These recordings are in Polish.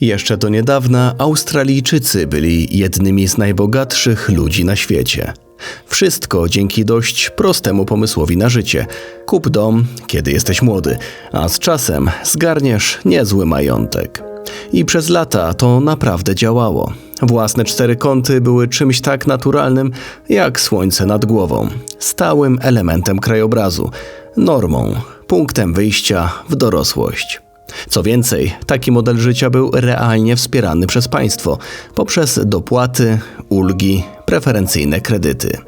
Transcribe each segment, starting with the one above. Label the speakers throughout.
Speaker 1: Jeszcze do niedawna Australijczycy byli jednymi z najbogatszych ludzi na świecie. Wszystko dzięki dość prostemu pomysłowi na życie. Kup dom, kiedy jesteś młody, a z czasem zgarniesz niezły majątek. I przez lata to naprawdę działało. Własne cztery kąty były czymś tak naturalnym jak słońce nad głową, stałym elementem krajobrazu, normą, punktem wyjścia w dorosłość. Co więcej, taki model życia był realnie wspierany przez państwo poprzez dopłaty, ulgi, preferencyjne kredyty.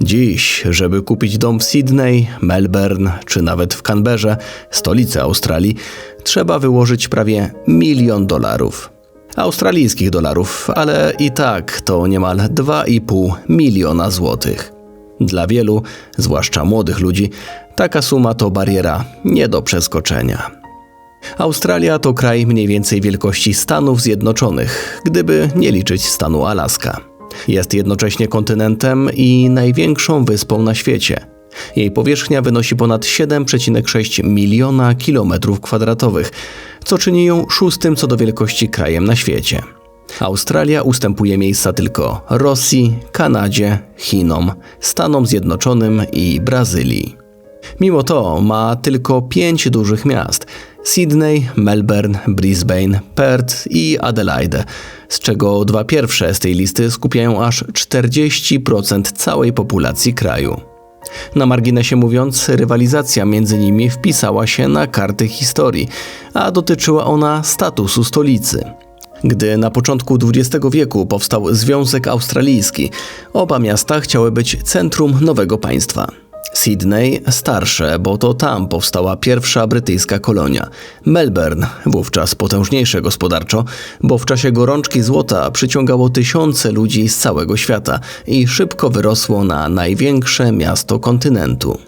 Speaker 1: Dziś, żeby kupić dom w Sydney, Melbourne czy nawet w Canberrze, stolicy Australii, trzeba wyłożyć prawie milion dolarów. Australijskich dolarów, ale i tak to niemal 2,5 miliona złotych. Dla wielu, zwłaszcza młodych ludzi, taka suma to bariera nie do przeskoczenia. Australia to kraj mniej więcej wielkości Stanów Zjednoczonych, gdyby nie liczyć stanu Alaska. Jest jednocześnie kontynentem i największą wyspą na świecie. Jej powierzchnia wynosi ponad 7,6 miliona kilometrów kwadratowych, co czyni ją szóstym co do wielkości krajem na świecie. Australia ustępuje miejsca tylko Rosji, Kanadzie, Chinom, Stanom Zjednoczonym i Brazylii. Mimo to ma tylko pięć dużych miast: Sydney, Melbourne, Brisbane, Perth i Adelaide, z czego dwa pierwsze z tej listy skupiają aż 40% całej populacji kraju. Na marginesie mówiąc, rywalizacja między nimi wpisała się na karty historii, a dotyczyła ona statusu stolicy. Gdy na początku XX wieku powstał Związek Australijski, oba miasta chciały być centrum nowego państwa. Sydney starsze, bo to tam powstała pierwsza brytyjska kolonia. Melbourne, wówczas potężniejsze gospodarczo, bo w czasie gorączki złota przyciągało tysiące ludzi z całego świata i szybko wyrosło na największe miasto kontynentu.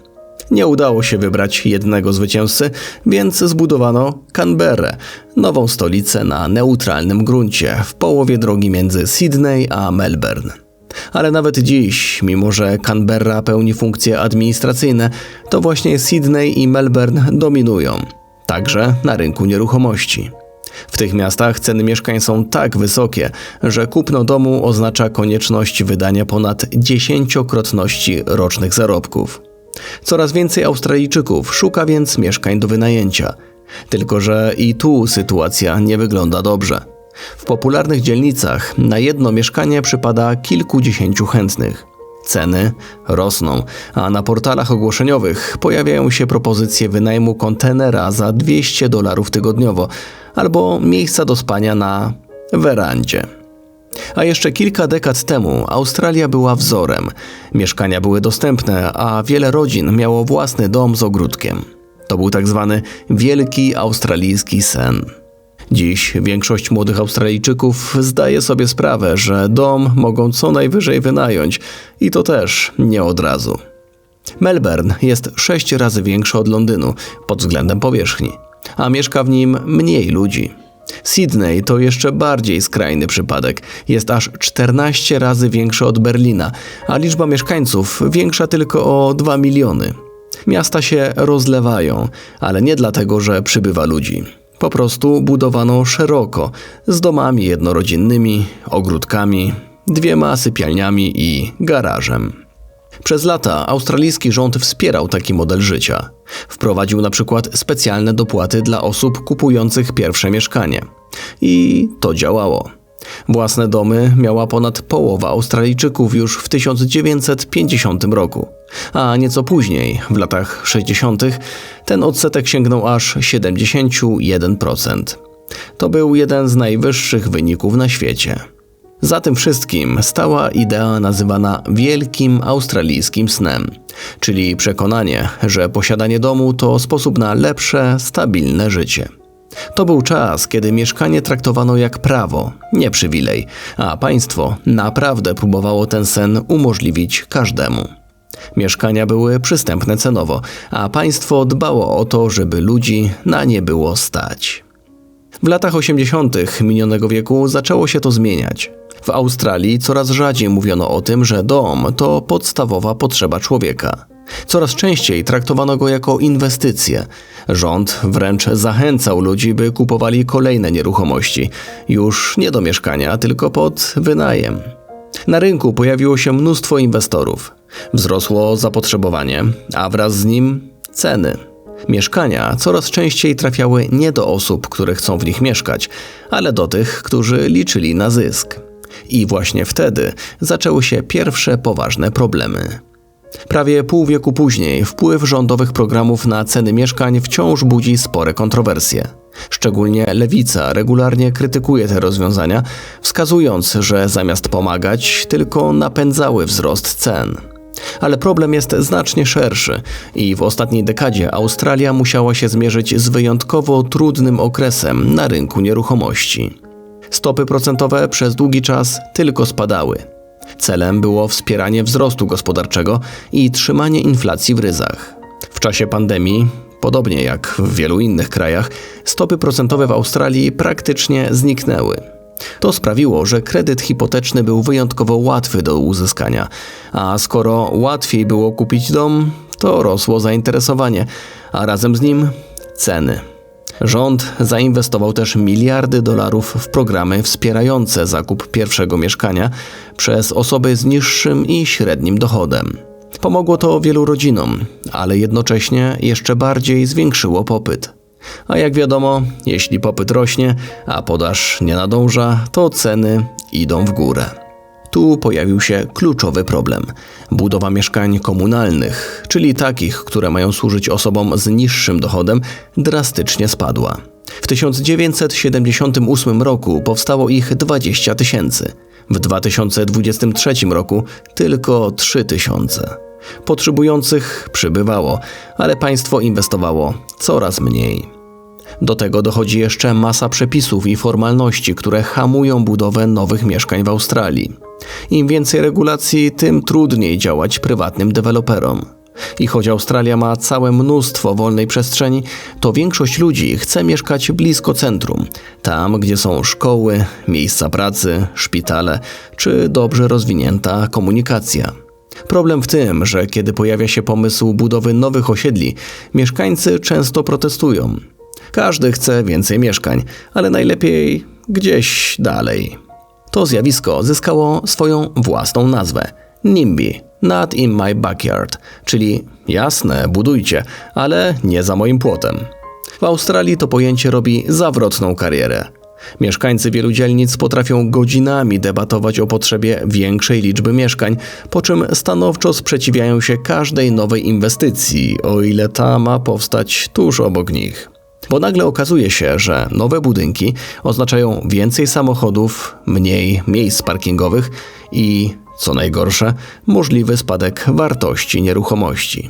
Speaker 1: Nie udało się wybrać jednego zwycięzcy, więc zbudowano Canberrę, nową stolicę na neutralnym gruncie w połowie drogi między Sydney a Melbourne. Ale nawet dziś, mimo że Canberra pełni funkcje administracyjne, to właśnie Sydney i Melbourne dominują, także na rynku nieruchomości. W tych miastach ceny mieszkań są tak wysokie, że kupno domu oznacza konieczność wydania ponad dziesięciokrotności rocznych zarobków. Coraz więcej Australijczyków szuka więc mieszkań do wynajęcia. Tylko, że i tu sytuacja nie wygląda dobrze. W popularnych dzielnicach na jedno mieszkanie przypada kilkudziesięciu chętnych. Ceny rosną, a na portalach ogłoszeniowych pojawiają się propozycje wynajmu kontenera za 200 dolarów tygodniowo albo miejsca do spania na werandzie. A jeszcze kilka dekad temu Australia była wzorem. Mieszkania były dostępne, a wiele rodzin miało własny dom z ogródkiem. To był tak zwany wielki australijski sen. Dziś większość młodych Australijczyków zdaje sobie sprawę, że dom mogą co najwyżej wynająć i to też nie od razu. Melbourne jest sześć razy większy od Londynu pod względem powierzchni, a mieszka w nim mniej ludzi. Sydney to jeszcze bardziej skrajny przypadek. Jest aż 14 razy większy od Berlina, a liczba mieszkańców większa tylko o 2 miliony. Miasta się rozlewają, ale nie dlatego, że przybywa ludzi. Po prostu budowano szeroko, z domami jednorodzinnymi, ogródkami, dwiema sypialniami i garażem. Przez lata australijski rząd wspierał taki model życia. Wprowadził na przykład specjalne dopłaty dla osób kupujących pierwsze mieszkanie. I to działało. Własne domy miała ponad połowa Australijczyków już w 1950 roku, a nieco później, w latach 60., ten odsetek sięgnął aż 71%. To był jeden z najwyższych wyników na świecie. Za tym wszystkim stała idea nazywana wielkim australijskim snem, czyli przekonanie, że posiadanie domu to sposób na lepsze, stabilne życie. To był czas, kiedy mieszkanie traktowano jak prawo, nie przywilej, a państwo naprawdę próbowało ten sen umożliwić każdemu. Mieszkania były przystępne cenowo, a państwo dbało o to, żeby ludzi na nie było stać. W latach 80. minionego wieku zaczęło się to zmieniać. W Australii coraz rzadziej mówiono o tym, że dom to podstawowa potrzeba człowieka. Coraz częściej traktowano go jako inwestycję. Rząd wręcz zachęcał ludzi, by kupowali kolejne nieruchomości, już nie do mieszkania, tylko pod wynajem. Na rynku pojawiło się mnóstwo inwestorów. Wzrosło zapotrzebowanie, a wraz z nim ceny. Mieszkania coraz częściej trafiały nie do osób, które chcą w nich mieszkać, ale do tych, którzy liczyli na zysk. I właśnie wtedy zaczęły się pierwsze poważne problemy. Prawie pół wieku później wpływ rządowych programów na ceny mieszkań wciąż budzi spore kontrowersje. Szczególnie lewica regularnie krytykuje te rozwiązania, wskazując, że zamiast pomagać, tylko napędzały wzrost cen. Ale problem jest znacznie szerszy i w ostatniej dekadzie Australia musiała się zmierzyć z wyjątkowo trudnym okresem na rynku nieruchomości. Stopy procentowe przez długi czas tylko spadały. Celem było wspieranie wzrostu gospodarczego i trzymanie inflacji w ryzach. W czasie pandemii, podobnie jak w wielu innych krajach, stopy procentowe w Australii praktycznie zniknęły. To sprawiło, że kredyt hipoteczny był wyjątkowo łatwy do uzyskania, a skoro łatwiej było kupić dom, to rosło zainteresowanie, a razem z nim ceny. Rząd zainwestował też miliardy dolarów w programy wspierające zakup pierwszego mieszkania przez osoby z niższym i średnim dochodem. Pomogło to wielu rodzinom, ale jednocześnie jeszcze bardziej zwiększyło popyt. A jak wiadomo, jeśli popyt rośnie, a podaż nie nadąża, to ceny idą w górę. Tu pojawił się kluczowy problem. Budowa mieszkań komunalnych, czyli takich, które mają służyć osobom z niższym dochodem, drastycznie spadła. W 1978 roku powstało ich 20 tysięcy. W 2023 roku tylko 3 tysiące. Potrzebujących przybywało, ale państwo inwestowało coraz mniej. Do tego dochodzi jeszcze masa przepisów i formalności, które hamują budowę nowych mieszkań w Australii. Im więcej regulacji, tym trudniej działać prywatnym deweloperom. I choć Australia ma całe mnóstwo wolnej przestrzeni, to większość ludzi chce mieszkać blisko centrum, tam gdzie są szkoły, miejsca pracy, szpitale czy dobrze rozwinięta komunikacja. Problem w tym, że kiedy pojawia się pomysł budowy nowych osiedli, mieszkańcy często protestują. Każdy chce więcej mieszkań, ale najlepiej gdzieś dalej. To zjawisko zyskało swoją własną nazwę NIMBY Not in my backyard, czyli jasne, budujcie, ale nie za moim płotem. W Australii to pojęcie robi zawrotną karierę. Mieszkańcy wielu dzielnic potrafią godzinami debatować o potrzebie większej liczby mieszkań, po czym stanowczo sprzeciwiają się każdej nowej inwestycji, o ile ta ma powstać tuż obok nich. Bo nagle okazuje się, że nowe budynki oznaczają więcej samochodów, mniej miejsc parkingowych i, co najgorsze, możliwy spadek wartości nieruchomości.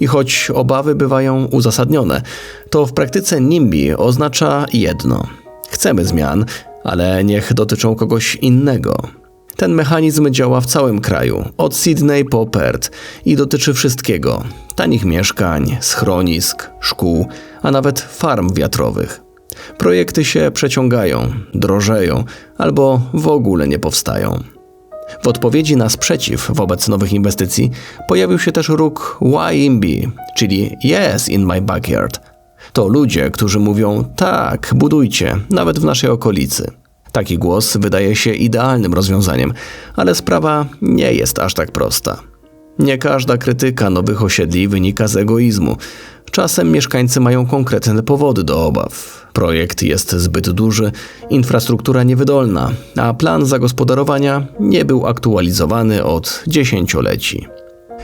Speaker 1: I choć obawy bywają uzasadnione, to w praktyce NIMBY oznacza jedno: chcemy zmian, ale niech dotyczą kogoś innego. Ten mechanizm działa w całym kraju, od Sydney po Perth i dotyczy wszystkiego: tanich mieszkań, schronisk, szkół, a nawet farm wiatrowych. Projekty się przeciągają, drożeją albo w ogóle nie powstają. W odpowiedzi na sprzeciw wobec nowych inwestycji pojawił się też róg YIMBY, czyli Yes in my backyard. To ludzie, którzy mówią tak, budujcie, nawet w naszej okolicy. Taki głos wydaje się idealnym rozwiązaniem, ale sprawa nie jest aż tak prosta. Nie każda krytyka nowych osiedli wynika z egoizmu. Czasem mieszkańcy mają konkretne powody do obaw. Projekt jest zbyt duży, infrastruktura niewydolna, a plan zagospodarowania nie był aktualizowany od dziesięcioleci.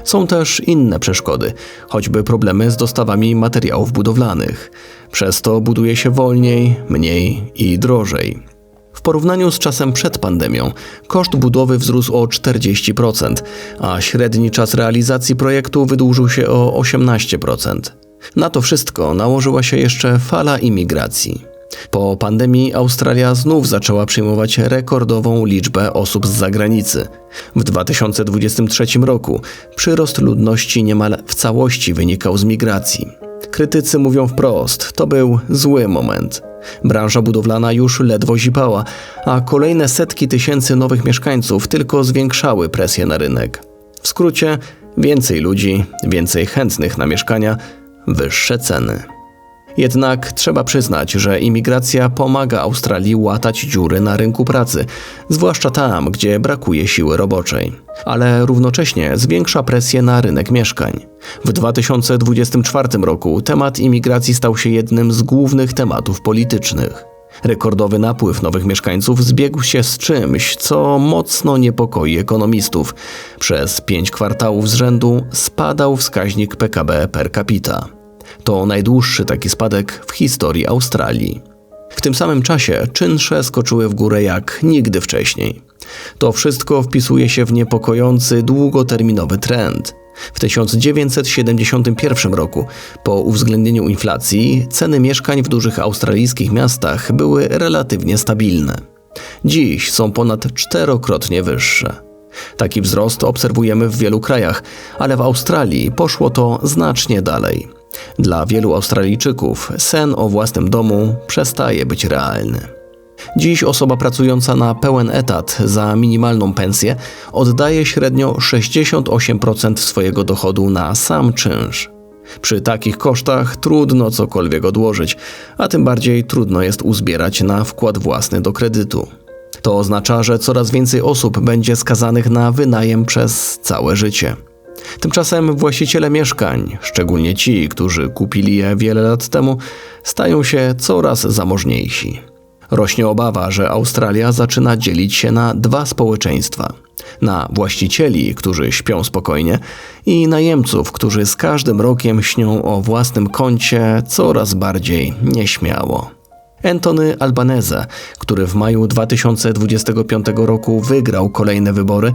Speaker 1: Są też inne przeszkody, choćby problemy z dostawami materiałów budowlanych. Przez to buduje się wolniej, mniej i drożej. W porównaniu z czasem przed pandemią, koszt budowy wzrósł o 40%, a średni czas realizacji projektu wydłużył się o 18%. Na to wszystko nałożyła się jeszcze fala imigracji. Po pandemii Australia znów zaczęła przyjmować rekordową liczbę osób z zagranicy. W 2023 roku przyrost ludności niemal w całości wynikał z migracji. Krytycy mówią wprost, to był zły moment. Branża budowlana już ledwo zipała, a kolejne setki tysięcy nowych mieszkańców tylko zwiększały presję na rynek. W skrócie, więcej ludzi, więcej chętnych na mieszkania, wyższe ceny. Jednak trzeba przyznać, że imigracja pomaga Australii łatać dziury na rynku pracy, zwłaszcza tam, gdzie brakuje siły roboczej. Ale równocześnie zwiększa presję na rynek mieszkań. W 2024 roku temat imigracji stał się jednym z głównych tematów politycznych. Rekordowy napływ nowych mieszkańców zbiegł się z czymś, co mocno niepokoi ekonomistów. Przez pięć kwartałów z rzędu spadał wskaźnik PKB per capita. To najdłuższy taki spadek w historii Australii. W tym samym czasie czynsze skoczyły w górę jak nigdy wcześniej. To wszystko wpisuje się w niepokojący długoterminowy trend. W 1971 roku, po uwzględnieniu inflacji, ceny mieszkań w dużych australijskich miastach były relatywnie stabilne. Dziś są ponad czterokrotnie wyższe. Taki wzrost obserwujemy w wielu krajach, ale w Australii poszło to znacznie dalej. Dla wielu Australijczyków sen o własnym domu przestaje być realny. Dziś osoba pracująca na pełen etat za minimalną pensję oddaje średnio 68% swojego dochodu na sam czynsz. Przy takich kosztach trudno cokolwiek odłożyć, a tym bardziej trudno jest uzbierać na wkład własny do kredytu. To oznacza, że coraz więcej osób będzie skazanych na wynajem przez całe życie. Tymczasem właściciele mieszkań, szczególnie ci, którzy kupili je wiele lat temu, stają się coraz zamożniejsi. Rośnie obawa, że Australia zaczyna dzielić się na dwa społeczeństwa: na właścicieli, którzy śpią spokojnie, i najemców, którzy z każdym rokiem śnią o własnym kącie coraz bardziej nieśmiało. Anthony Albanese, który w maju 2025 roku wygrał kolejne wybory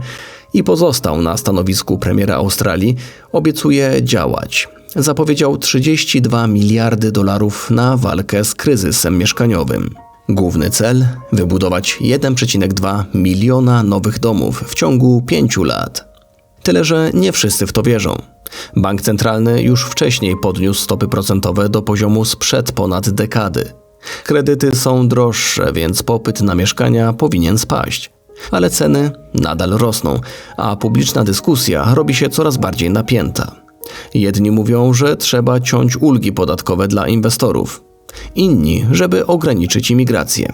Speaker 1: i pozostał na stanowisku premiera Australii, obiecuje działać. Zapowiedział 32 miliardy dolarów na walkę z kryzysem mieszkaniowym. Główny cel wybudować 1,2 miliona nowych domów w ciągu pięciu lat. Tyle, że nie wszyscy w to wierzą. Bank centralny już wcześniej podniósł stopy procentowe do poziomu sprzed ponad dekady. Kredyty są droższe, więc popyt na mieszkania powinien spaść. Ale ceny nadal rosną, a publiczna dyskusja robi się coraz bardziej napięta. Jedni mówią, że trzeba ciąć ulgi podatkowe dla inwestorów, inni, żeby ograniczyć imigrację.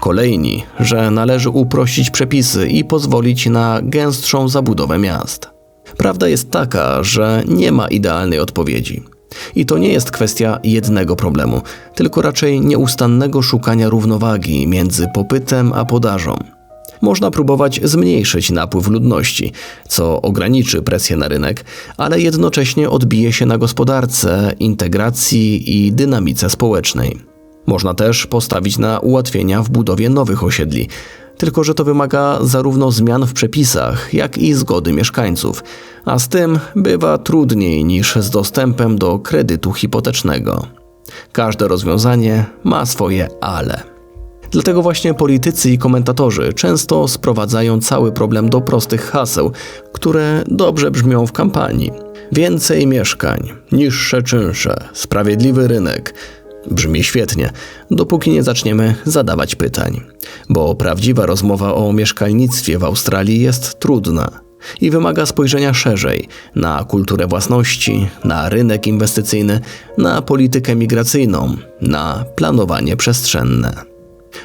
Speaker 1: Kolejni, że należy uprościć przepisy i pozwolić na gęstszą zabudowę miast. Prawda jest taka, że nie ma idealnej odpowiedzi. I to nie jest kwestia jednego problemu, tylko raczej nieustannego szukania równowagi między popytem a podażą. Można próbować zmniejszyć napływ ludności, co ograniczy presję na rynek, ale jednocześnie odbije się na gospodarce, integracji i dynamice społecznej. Można też postawić na ułatwienia w budowie nowych osiedli, tylko że to wymaga zarówno zmian w przepisach, jak i zgody mieszkańców, a z tym bywa trudniej niż z dostępem do kredytu hipotecznego. Każde rozwiązanie ma swoje ale. Dlatego właśnie politycy i komentatorzy często sprowadzają cały problem do prostych haseł, które dobrze brzmią w kampanii. Więcej mieszkań, niższe czynsze, sprawiedliwy rynek, Brzmi świetnie, dopóki nie zaczniemy zadawać pytań, bo prawdziwa rozmowa o mieszkalnictwie w Australii jest trudna i wymaga spojrzenia szerzej na kulturę własności, na rynek inwestycyjny, na politykę migracyjną, na planowanie przestrzenne.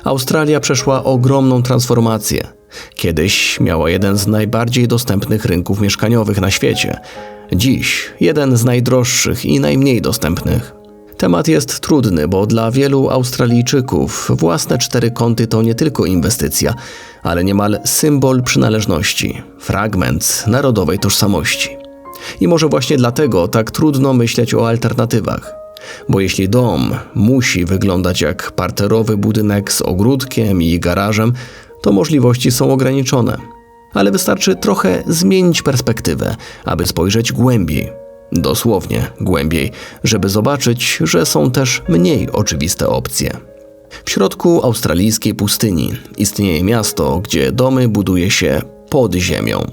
Speaker 1: Australia przeszła ogromną transformację. Kiedyś miała jeden z najbardziej dostępnych rynków mieszkaniowych na świecie. Dziś jeden z najdroższych i najmniej dostępnych. Temat jest trudny, bo dla wielu Australijczyków własne cztery kąty to nie tylko inwestycja, ale niemal symbol przynależności, fragment narodowej tożsamości. I może właśnie dlatego tak trudno myśleć o alternatywach. Bo jeśli dom musi wyglądać jak parterowy budynek z ogródkiem i garażem, to możliwości są ograniczone. Ale wystarczy trochę zmienić perspektywę, aby spojrzeć głębiej dosłownie głębiej, żeby zobaczyć, że są też mniej oczywiste opcje. W środku australijskiej pustyni istnieje miasto, gdzie domy buduje się pod ziemią.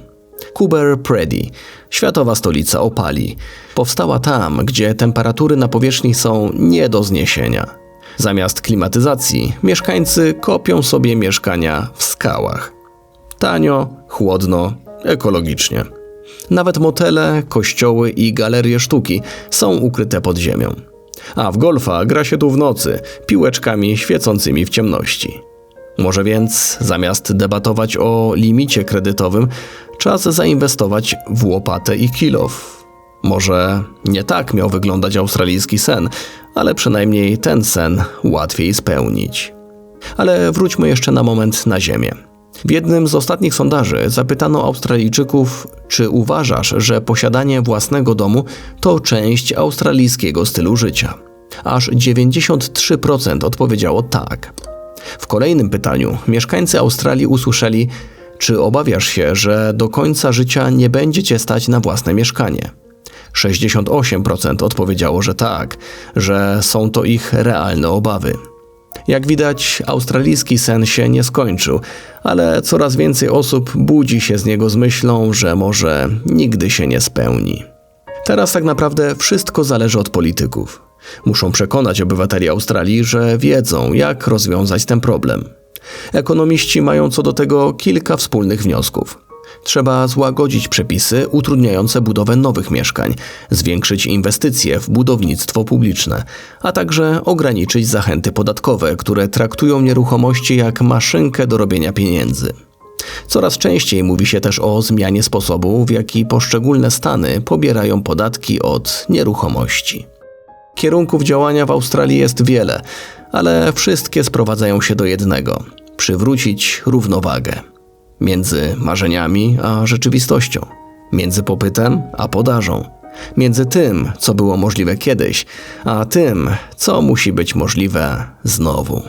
Speaker 1: Cooper Pedy, światowa stolica opali, powstała tam, gdzie temperatury na powierzchni są nie do zniesienia. Zamiast klimatyzacji, mieszkańcy kopią sobie mieszkania w skałach. Tanio, chłodno, ekologicznie. Nawet motele, kościoły i galerie sztuki są ukryte pod ziemią. A w golfa gra się tu w nocy, piłeczkami świecącymi w ciemności. Może więc zamiast debatować o limicie kredytowym, czas zainwestować w łopatę i kilof. Może nie tak miał wyglądać australijski sen, ale przynajmniej ten sen łatwiej spełnić. Ale wróćmy jeszcze na moment na Ziemię. W jednym z ostatnich sondaży zapytano Australijczyków, czy uważasz, że posiadanie własnego domu to część australijskiego stylu życia. Aż 93% odpowiedziało tak. W kolejnym pytaniu mieszkańcy Australii usłyszeli, czy obawiasz się, że do końca życia nie będzie cię stać na własne mieszkanie. 68% odpowiedziało, że tak, że są to ich realne obawy. Jak widać, australijski sen się nie skończył, ale coraz więcej osób budzi się z niego z myślą, że może nigdy się nie spełni. Teraz tak naprawdę wszystko zależy od polityków. Muszą przekonać obywateli Australii, że wiedzą, jak rozwiązać ten problem. Ekonomiści mają co do tego kilka wspólnych wniosków. Trzeba złagodzić przepisy utrudniające budowę nowych mieszkań, zwiększyć inwestycje w budownictwo publiczne, a także ograniczyć zachęty podatkowe, które traktują nieruchomości jak maszynkę do robienia pieniędzy. Coraz częściej mówi się też o zmianie sposobu, w jaki poszczególne stany pobierają podatki od nieruchomości. Kierunków działania w Australii jest wiele, ale wszystkie sprowadzają się do jednego przywrócić równowagę między marzeniami a rzeczywistością, między popytem a podażą, między tym, co było możliwe kiedyś, a tym, co musi być możliwe znowu.